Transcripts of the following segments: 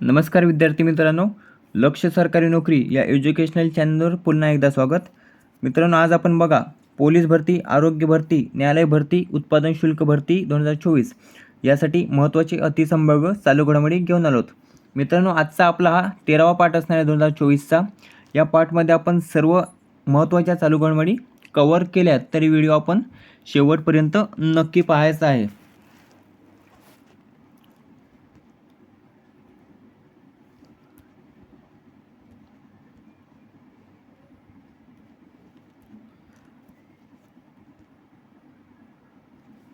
नमस्कार विद्यार्थी मित्रांनो लक्ष सरकारी नोकरी या एज्युकेशनल चॅनलवर पुन्हा एकदा स्वागत. मित्रांनो आज आपण बघा पोलीस भरती आरोग्य भरती न्यायालय भरती उत्पादन शुल्क भरती दोन हजार चोवीस यासाठी महत्त्वाचे अतिसंभाव्य चालू घडामोडी घेऊन आलोत मित्रांनो आजचा आपला हा तेरावा पाठ असणार आहे दोन हजार चोवीसचा. या पाठमध्ये आपण सर्व महत्त्वाच्या चालू घडामोडी कवर केल्यात तरी व्हिडिओ आपण शेवटपर्यंत नक्की पाहायचा आहे.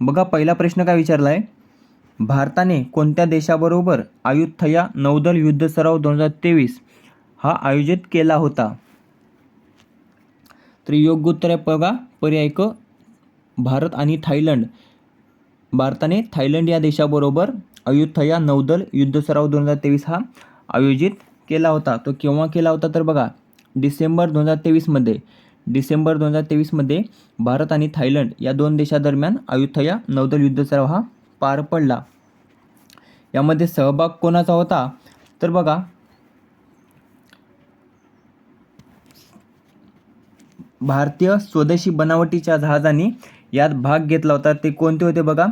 बघा पहिला प्रश्न काय विचारला आहे भारताने कोणत्या देशाबरोबर अयुथया नौदल युद्ध सराव दोन हजार तेवीस हा आयोजित केला होता? तर योग्य उत्तर आहे बघा पर्याय क भारत आणि थायलंड. भारताने थायलंड या देशाबरोबर अयुथया नौदल युद्ध सराव दोन हजार तेवीस हा आयोजित केला होता. तो केव्हा केला होता तर बघा डिसेंबर दोन हजार तेवीसमध्ये डिसेंबर दोन हजार तेवीसमध्ये भारत आणि थायलंड या दोन देशादरम्यान अयोध्या नौदल युद्ध सराव हा पार पडला. यामध्ये सहभाग कोणाचा होता? तर बघा भारतीय स्वदेशी बनावटीच्या जहाजांनी यात भाग घेतला होता. ते कोणते होते बघा?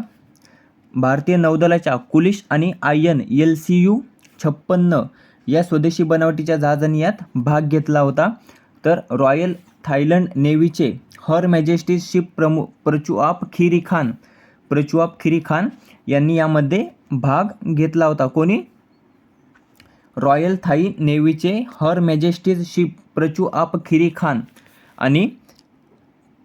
भारतीय नौदलाच्या कुलिश आणि I N L C U छप्पन्न या स्वदेशी बनावटीच्या जहाजांनी यात भाग घेतला होता. तर रॉयल थायलंड नेव्हीचे हर मॅजेस्टी शिप प्रमु Prachuap Khiri Khan प्रचुआप Khiri Khan यांनी यामध्ये भाग घेतला होता. कोणी? Royal Thai नेव्हीचे her majesty's ship Prachuap Khiri Khan आणि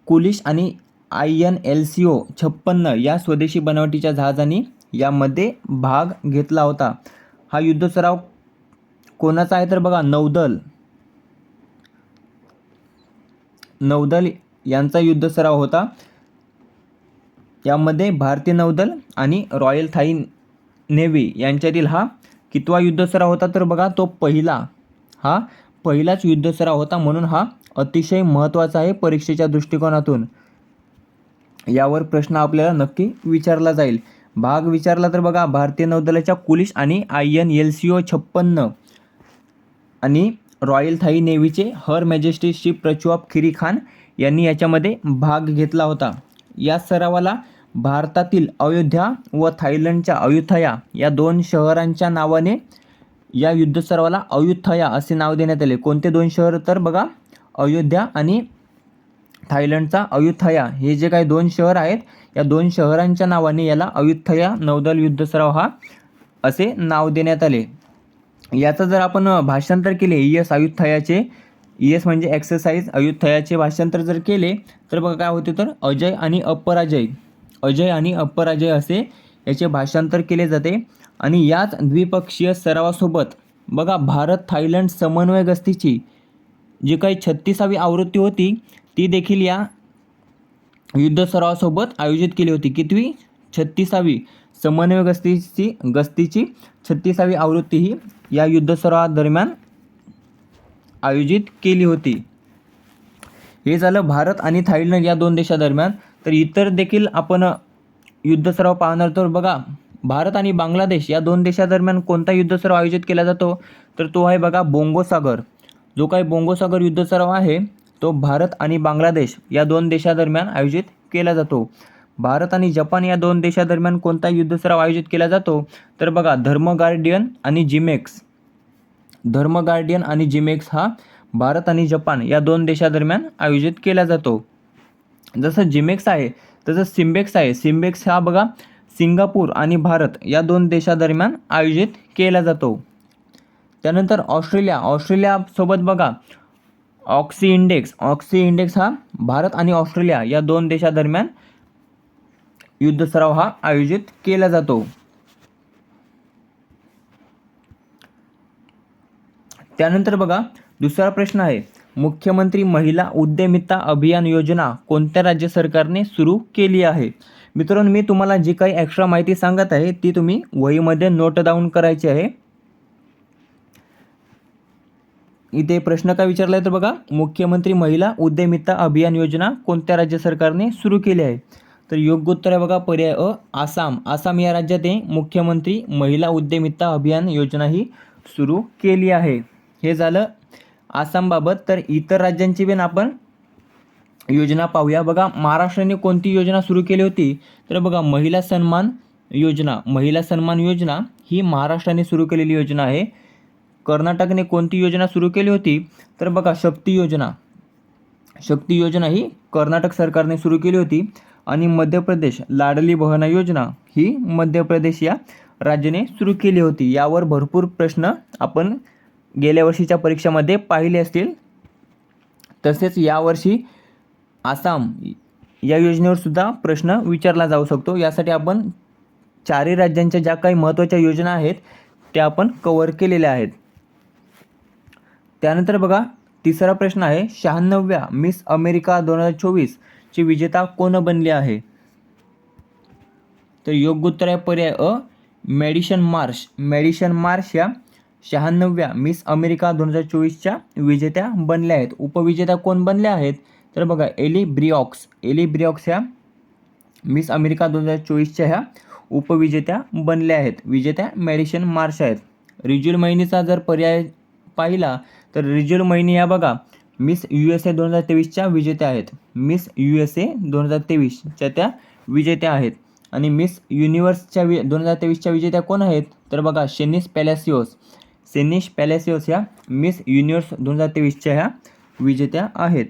कुलिश आणि I N L C O छप्पन्न या स्वदेशी बनावटीच्या जहाजांनी यामध्ये भाग घेतला होता. हा युद्ध सराव कोणाचा आहे तर बघा नौदल. नौदल यांचा युद्ध सराव होता. यामध्ये भारतीय नौदल आणि रॉयल थाई नेव्ही यांच्यातील हा कितवा युद्ध सराव होता तर बघा तो पहिला. हा पहिलाच युद्ध सराव होता म्हणून हा अतिशय महत्त्वाचा आहे परीक्षेच्या दृष्टिकोनातून. यावर प्रश्न आपल्याला नक्की विचारला जाईल. भाग विचारला तर बघा भारतीय नौदलाच्या कुलिश आणि I N L C O छप्पन्न आणि royal Thai नेव्हीचे her majesty ship Prachuap Khiri Khan यांनी याच्यामध्ये भाग घेतला होता. या सरावाला भारतातील अयोध्या व थायलंडच्या अयुथया या दोन शहरांच्या नावाने या युद्ध सरावाला अयुथया असे नाव देण्यात आले. कोणते दोन शहर? तर बघा अयोध्या आणि थायलंडचा अयुथया हे जे काही दोन शहर आहेत या दोन शहरांच्या नावाने याला अयुथया नौदल युद्ध सराव हा असे नाव देण्यात आले. याचं जर आपण भाषांतर केले ई एस अयुथयाचे ई एस म्हणजे एक्सरसाइज अयुथयाचे भाषांतर जर केले तर बघा काय होते तर अजय आणि अपराजय अजय आणि अपराजय असे याचे भाषांतर केले जाते. आणि याच द्विपक्षीय सरावासोबत बघा भारत थायलंड समन्वय गस्तीची जी काही छत्तीसावी आवृत्ती होती ती देखील या युद्ध सरावासोबत आयोजित केली होती. कितवी? छत्तीसावी. समन्वय गस्तीची गस्तीची छत्तीसावी आवृत्ती ही या युद्धसरावादरम्यान आयोजित केली होती. हे झालं भारत आणि थायलंड या दोन देशादरम्यान. तर इतर देखील आपण युद्धसराव पाहणार तर बघा भारत आणि बांगलादेश या दोन देशादरम्यान कोणता युद्ध सराव आयोजित केला जातो? तर तो आहे बघा बोंगोसागर. जो काही बोंगोसागर युद्ध सराव आहे तो भारत आणि बांगलादेश या दोन देशादरम्यान आयोजित केला जातो. भारत आणि जपान या दोन देशादरम्यान कोणता युद्धसराव आयोजित केला जातो? तर बघा धर्म गार्डियन आणि जिमेक्स. धर्म गार्डियन आणि जिमेक्स हा भारत आणि जपान या दोन देशादरम्यान आयोजित केला जातो. जसं जिमेक्स आहे तसं सिम्बेक्स आहे. सिम्बेक्स हा बघा सिंगापूर आणि भारत या दोन देशादरम्यान आयोजित केला जातो. त्यानंतर ऑस्ट्रेलिया. ऑस्ट्रेलियासोबत बघा ऑक्सी इंडेक्स. ऑक्सी इंडेक्स हा भारत आणि ऑस्ट्रेलिया या दोन देशादरम्यान युद्ध सराव हा आयोजित केला जातो. त्यानंतर बघा दुसरा प्रश्न आहे. मुख्यमंत्री महिला उद्यमिता अभियान योजना कोणत्या राज्य सरकारने सुरू केली आहे? मित्रांनो मी तुम्हाला जी काही एक्स्ट्रा माहिती सांगत आहे ती तुम्ही वहीमध्ये नोट डाऊन करायची आहे. इथे प्रश्न काय विचारला आहे तर बघा मुख्यमंत्री महिला उद्यमिता अभियान योजना कोणत्या राज्य सरकारने सुरू केली आहे? तर योग्य उत्तर आहे बघा पर्याय अ आसाम. आसाम या राज्यात हे मुख्यमंत्री महिला उद्यमिता अभियान योजना ही सुरू केली आहे. हे झालं आसामबाबत. तर इतर राज्यांची पण आपण योजना पाहूया. बघा महाराष्ट्राने कोणती योजना सुरू केली होती? तर बघा महिला सन्मान योजना. महिला सन्मान योजना ही महाराष्ट्राने सुरू केलेली योजना आहे. कर्नाटकने कोणती योजना सुरू केली होती? तर बघा शक्ती योजना. शक्ती योजना ही कर्नाटक सरकारने सुरू केली होती. आणि मध्य प्रदेश लाडली बहना योजना ही मध्य प्रदेश या राज्याने सुरू केली होती. यावर भरपूर प्रश्न आपण गेल्या वर्षीच्या परीक्षामध्ये पाहिले असतील. तसेच यावर्षी आसाम या योजनेवर सुद्धा प्रश्न विचारला जाऊ शकतो. यासाठी आपण चारही राज्यांच्या ज्या काही महत्त्वाच्या योजना आहेत त्या आपण कवर केलेल्या आहेत. त्यानंतर बघा तिसरा प्रश्न आहे शहाण्णव्या मिस अमेरिका दोन हजार चोवीस चोवीसची विजेता कोण बनली आहे? तर योग्य उत्तर आहे पर्याय अ मेडिशन मार्श. मेडिशन मार्श या शहाण्णव्या मिस अमेरिका दोन हजार चोवीसच्या विजेत्या बनल्या आहेत. उपविजेत्या कोण बनल्या आहेत? तर बघा एली ब्रिऑक्स. एली ब्रिऑक्स ह्या मिस अमेरिका दोन हजार चोवीसच्या ह्या उपविजेत्या बनल्या आहेत. विजेत्या मॅडिशन मार्श आहेत. रिज्युल महिनीचा जर पर्याय पाहिला तर रिज्युल महिनी या बघा मिस यू एस ए दोन हजार तेवीसच्या विजेत्या आहेत. मिस यू एस ए दोन हजार तेवीसच्या त्या विजेत्या आहेत. आणि मिस युनिवर्सच्या वि दोन हजार तेवीसच्या विजेत्या कोण आहेत? तर बघा शेनिस पॅलेसिओस. सेनिश पॅलेसिओस ह्या मिस युनिवर्स दोन हजार तेवीसच्या ह्या विजेत्या आहेत.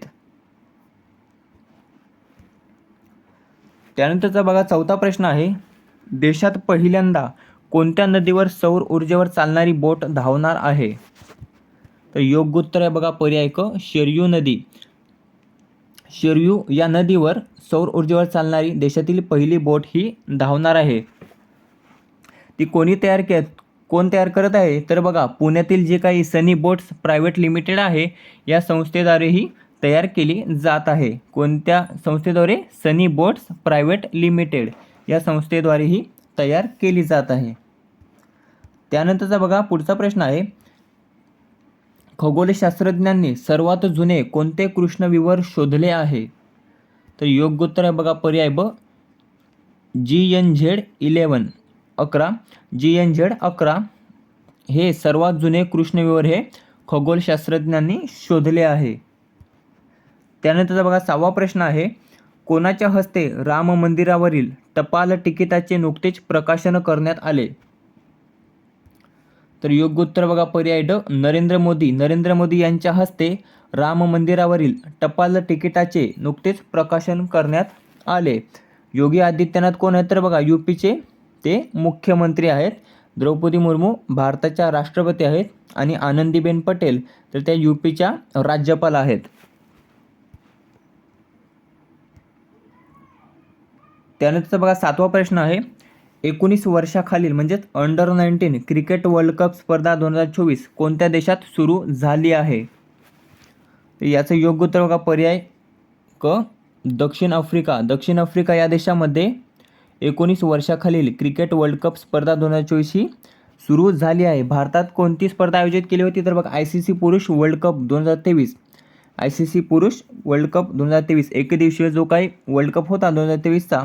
त्यानंतरचा बघा चौथा प्रश्न आहे. देशात पहिल्यांदा कोणत्या नदीवर सौर ऊर्जेवर चालणारी बोट धावणार आहे? तर योग्य उत्तर आहे बघा पर्याय क शेरयू नदी. शेरयू या नदीवर सौर ऊर्जेवर चालणारी देशातील पहिली बोट ही धावणार आहे. ती कोणी तयार के कोण तयार करत आहे? तर बघा पुण्यातील जे काही सनी बोट्स प्रायव्हेट लिमिटेड आहे या संस्थेद्वारे ही तयार केली जात आहे. कोणत्या संस्थेद्वारे? सनी बोट्स प्रायव्हेट लिमिटेड या संस्थेद्वारे ही तयार केली जात आहे. त्यानंतरचा बघा पुढचा प्रश्न आहे. खगोलशास्त्रज्ञांनी सर्वात जुने कोणते कृष्णविवर शोधले आहे? तर योग्य उत्तर आहे बघा पर्याय ब. जी एन झेड इलेवन अकरा. जी एन झेड अकरा हे सर्वात जुने कृष्णविवर हे खगोलशास्त्रज्ञांनी शोधले आहे. त्यानंतरचा बघा सहावा प्रश्न आहे. कोणाच्या हस्ते राम मंदिरावरील टपाल तिकिटाचे नुकतेच प्रकाशन करण्यात आले? तर योग्य उत्तर बघा पर्याय ड. नरेंद्र मोदी. नरेंद्र मोदी यांच्या हस्ते राम मंदिरावरील टपाल तिकिटाचे नुकतेच प्रकाशन करण्यात आले. योगी आदित्यनाथ कोण आहेत तर बघा यू पीचे ते मुख्यमंत्री आहेत. द्रौपदी मुर्मू भारताच्या राष्ट्रपती आहेत आणि आनंदीबेन पटेल तर त्या यू पीच्या राज्यपाल आहेत. त्यानंतर बघा सातवा प्रश्न आहे. एकोणीस वर्षाखालील म्हणजेच under nineteen cricket world cup स्पर्धा दोन हजार चोवीस कोणत्या देशात सुरू झाली आहे? तर याचं योग्य उत्तर बघा पर्याय क दक्षिण आफ्रिका. दक्षिण आफ्रिका या देशामध्ये एकोणीस वर्षाखालील क्रिकेट वर्ल्ड कप स्पर्धा दोन हजार चोवीस ही सुरू झाली आहे. भारतात कोणती स्पर्धा आयोजित केली होती? तर बघा आय सी सी पुरुष वर्ल्ड कप दोन हजार तेवीस. आय सी सी पुरुष वर्ल्ड कप दोन हजार तेवीस. एकदिवसीय जो काही वर्ल्ड कप होता दोन हजार तेवीसचा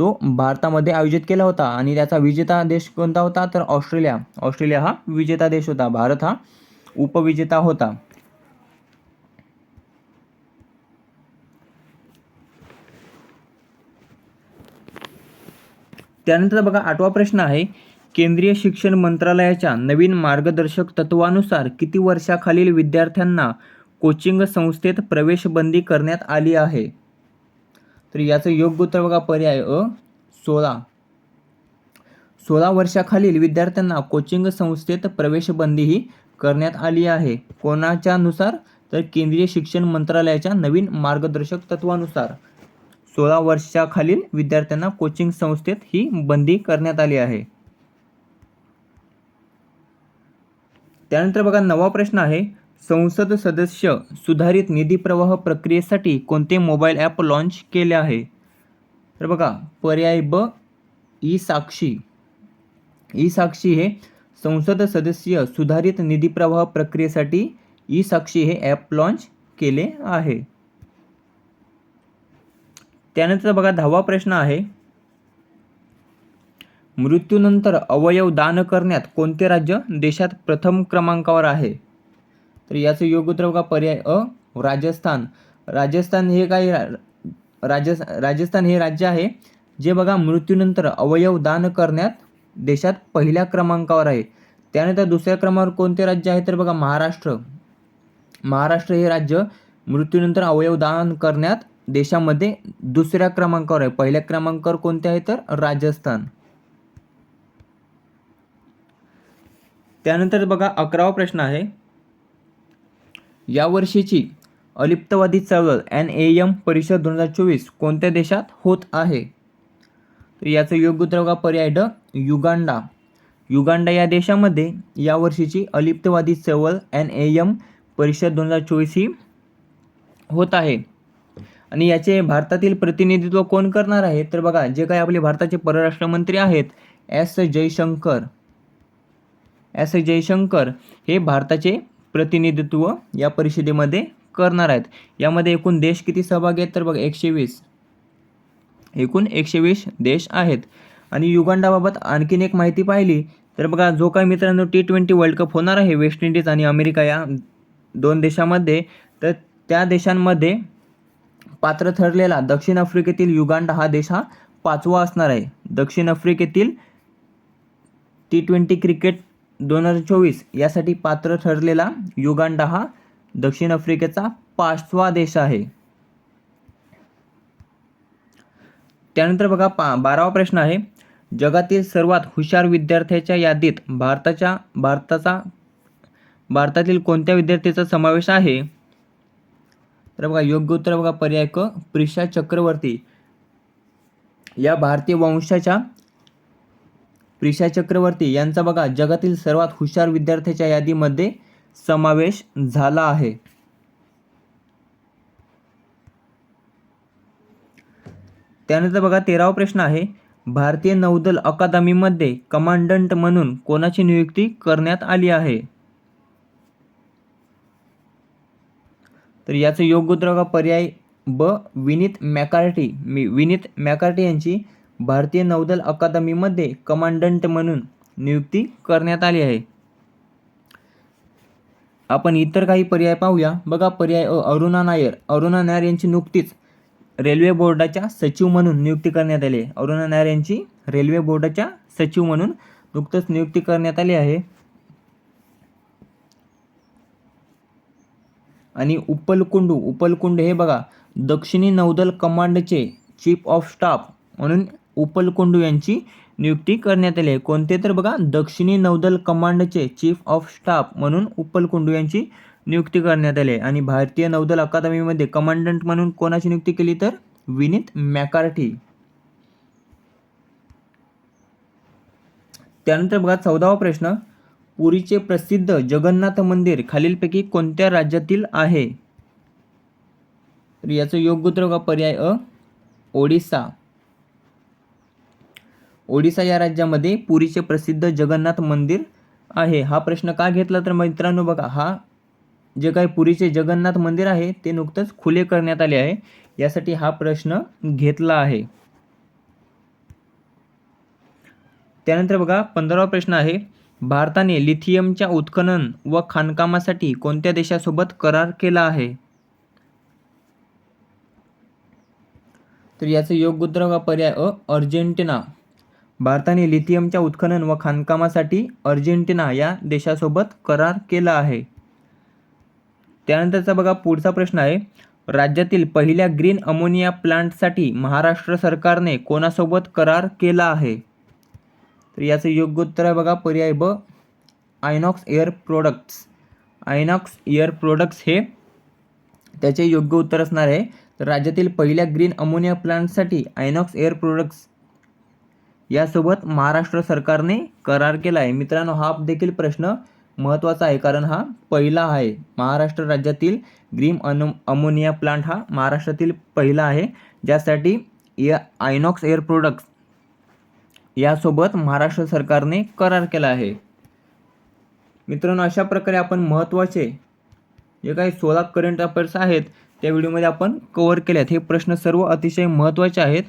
तो भारतामध्ये आयोजित केला होता आणि त्याचा विजेता देश कोणता होता? तर ऑस्ट्रेलिया. ऑस्ट्रेलिया हा विजेता देश होता. भारत हा उपविजेता होता. त्यानंतर बघा आठवा प्रश्न आहे. केंद्रीय शिक्षण मंत्रालयाच्या नवीन मार्गदर्शक तत्वानुसार किती वर्षाखालील विद्यार्थ्यांना कोचिंग संस्थेत प्रवेश बंदी करण्यात आली आहे? तर याचं योग्य उत्तर बघा पर्याय अ सोळा. सोळा वर्षाखालील विद्यार्थ्यांना कोचिंग संस्थेत प्रवेशबंदी ही करण्यात आली आहे. कोणाच्या नुसार तर केंद्रीय शिक्षण मंत्रालयाच्या नवीन मार्गदर्शक तत्वानुसार. सोळा वर्षाखालील विद्यार्थ्यांना कोचिंग संस्थेत ही बंदी करण्यात आली आहे. त्यानंतर बघा नवा प्रश्न आहे. संसद सदस्य सुधारित निधी प्रवाह प्रक्रियेसाठी कोणते मोबाईल ॲप लॉन्च केले आहे? तर बघा पर्याय ब ई साक्षी ई साक्षी हे संसद सदस्य सुधारित निधी प्रवाह प्रक्रियेसाठी ई साक्षी हे ॲप लॉन्च केले आहे. त्यानंतर बघा दहावा प्रश्न आहे. मृत्यूनंतर अवयव दान करण्यात कोणते राज्य देशात प्रथम क्रमांकावर आहे? तर याचं योग्य उत्तर बघा पर्याय अ राजस्थान. राजस्थान हे काही रा- राजस राजस्थान हे राज्य आहे जे बघा मृत्यूनंतर अवयव दान करण्यात देशात पहिल्या क्रमांकावर आहे. त्यानंतर दुसऱ्या क्रमांकावर कोणते राज्य आहे? तर बघा महाराष्ट्र. महाराष्ट्र हे राज्य मृत्यूनंतर अवयव दान करण्यात देशामध्ये दुसऱ्या क्रमांकावर आहे. पहिल्या क्रमांकावर कोणते आहे? तर राजस्थान. त्यानंतर बघा अकरावा प्रश्न आहे. यावर्षीची अलिप्तवादी चळवळ एन ए एम परिषद दोन हजार चोवीस कोणत्या देशात होत आहे? तर याचं योग्य उत्तर बघा पर्याय ड युगांडा. युगांडा या देशामध्ये यावर्षीची अलिप्तवादी चळवळ एन ए एम परिषद दोन हजार चोवीस ही होत आहे. आणि याचे भारतातील प्रतिनिधित्व कोण करणार आहे? तर बघा जे काही आपले भारताचे परराष्ट्र मंत्री आहेत एस जयशंकर. एस जयशंकर हे भारताचे प्रतिनिधित्व या परिषदेमध्ये करणार आहेत. यामध्ये एकूण देश किती सहभागी आहेत तर बघा एकशे वीस. एकूण एकशे वीस देश आहेत. आणि युगांडाबाबत आणखीन एक माहिती पाहिली तर बघा जो काही मित्रांनो टी ट्वेंटी वर्ल्ड कप होणार आहे वेस्ट इंडिज आणि अमेरिका या दोन देशामध्ये तर त्या देशांमध्ये पात्र ठरलेला दक्षिण आफ्रिकेतील युगांडा हा देश हा पाचवा असणार आहे. दक्षिण आफ्रिकेतील टी ट्वेंटी क्रिकेट दोन हजार चोवीस यासाठी पात्र ठरलेला युगांडा हा दक्षिण आफ्रिकेचा पाचवा देश आहे. त्यानंतर बघा पा बारावा प्रश्न आहे. जगातील सर्वात हुशार विद्यार्थ्याच्या यादीत भारताच्या भारताचा भारतातील कोणत्या विद्यार्थ्याचा समावेश आहे? तर बघा योग्य उत्तर बघा पर्याय क प्रिशा चक्रवर्ती. या भारतीय वंशाच्या प्रिशा चक्रवर्ती यांचा बघा जगातील सर्वात हुशार विद्यार्थ्याच्या यादीमध्ये समावेश झाला आहे. त्यानंतर बघा तेरावा प्रश्न आहे. भारतीय नौदल अकादमीमध्ये कमांडंट म्हणून कोणाची नियुक्ती करण्यात आली आहे? तर याचं योग्य उत्तर पर्याय ब विनीत मॅकार्टी. मी विनीत मॅकार्टी यांची भारतीय नौदल अकादमीमध्ये कमांडंट म्हणून नियुक्ती करण्यात आली आहे. आपण इतर काही पर्याय पाहूया. बघा पर्याय अ अरुणा नायर. अरुणा नायर यांची नुकतीच रेल्वे बोर्डाच्या सचिव म्हणून नियुक्ती करण्यात आली आहे. अरुणा नायर यांची रेल्वे बोर्डाच्या सचिव म्हणून नुकतंच नियुक्ती करण्यात आली आहे. आणि उपलकुंडू उपलकुंड हे बघा दक्षिणी नौदल कमांडचे चीफ ऑफ स्टाफ म्हणून उपलकुंडू यांची नियुक्ती करण्यात आली आहे. कोणते तर बघा दक्षिणी नौदल कमांडचे चीफ ऑफ स्टाफ म्हणून उपलकुंडू यांची नियुक्ती करण्यात आली आहे. आणि भारतीय नौदल अकादमीमध्ये कमांडंट म्हणून कोणाची नियुक्ती केली तर? विनीत मॅकार्टी. त्यानंतर बघा चौदावा प्रश्न. पुरीचे प्रसिद्ध जगन्नाथ मंदिर खालीलपैकी कोणत्या राज्यातील आहे? तर याचं योग्य उत्तर बघा पर्याय अ ओडिसा. ओडिसा या राज्यामध्ये पुरीचे प्रसिद्ध जगन्नाथ मंदिर आहे. हा प्रश्न का घेतला तर मित्रांनो बघा हा जे काही पुरीचे जगन्नाथ मंदिर आहे ते नुकतंच खुले करण्यात आले आहे. यासाठी हा प्रश्न घेतला आहे. त्यानंतर बघा पंधरावा प्रश्न आहे भारताने लिथियमच्या उत्खनन व खाणकामासाठी कोणत्या देशासोबत करार केला आहे? तर याचं योग्य उत्तर पर्याय अ अर्जेंटिना. भारताने लिथियमच्या उत्खनन व खाणकामासाठी अर्जेंटिना या देशासोबत करार केला आहे. त्यानंतरचा बघा पुढचा प्रश्न आहे. राज्यातील पहिल्या ग्रीन अमोनिया प्लांटसाठी महाराष्ट्र सरकारने कोणासोबत करार केला आहे? तर याचं योग्य उत्तर आहे बघा पर्याय ब Inox air products. Inox air products हे त्याचे योग्य उत्तर असणार आहे. तर राज्यातील पहिल्या ग्रीन अमोनिया प्लांटसाठी आयनॉक्स एअर प्रोडक्ट्स यासोबत महाराष्ट्र सरकारने करार केला आहे मित्रांनो हा देखील प्रश्न महत्त्वाचा आहे कारण हा पहिला आहे. महाराष्ट्र राज्यातील ग्रीन अनु अमोनिया प्लांट हा महाराष्ट्रातील पहिला आहे ज्यासाठी या आयनॉक्स एअर प्रोडक्ट्स यासोबत महाराष्ट्र सरकारने करार केला आहे. मित्रांनो अशा प्रकारे आपण महत्त्वाचे जे काही सोळा करंट अफेअर्स आहेत त्या व्हिडिओमध्ये आपण कवर केले आहेत हे प्रश्न सर्व अतिशय महत्त्वाचे आहेत.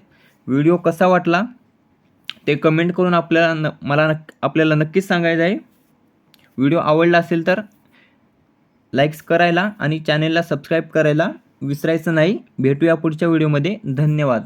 व्हिडिओ कसा वाटला? ते कमेंट करून आपल्याला न मला नक् आपल्याला नक्कीच सांगायचं आहे. व्हिडिओ आवडला असेल तर लाईक्स करायला आणि चॅनेलला सबस्क्राईब करायला विसरायचं नाही. भेटूया पुढच्या व्हिडिओमध्ये धन्यवाद.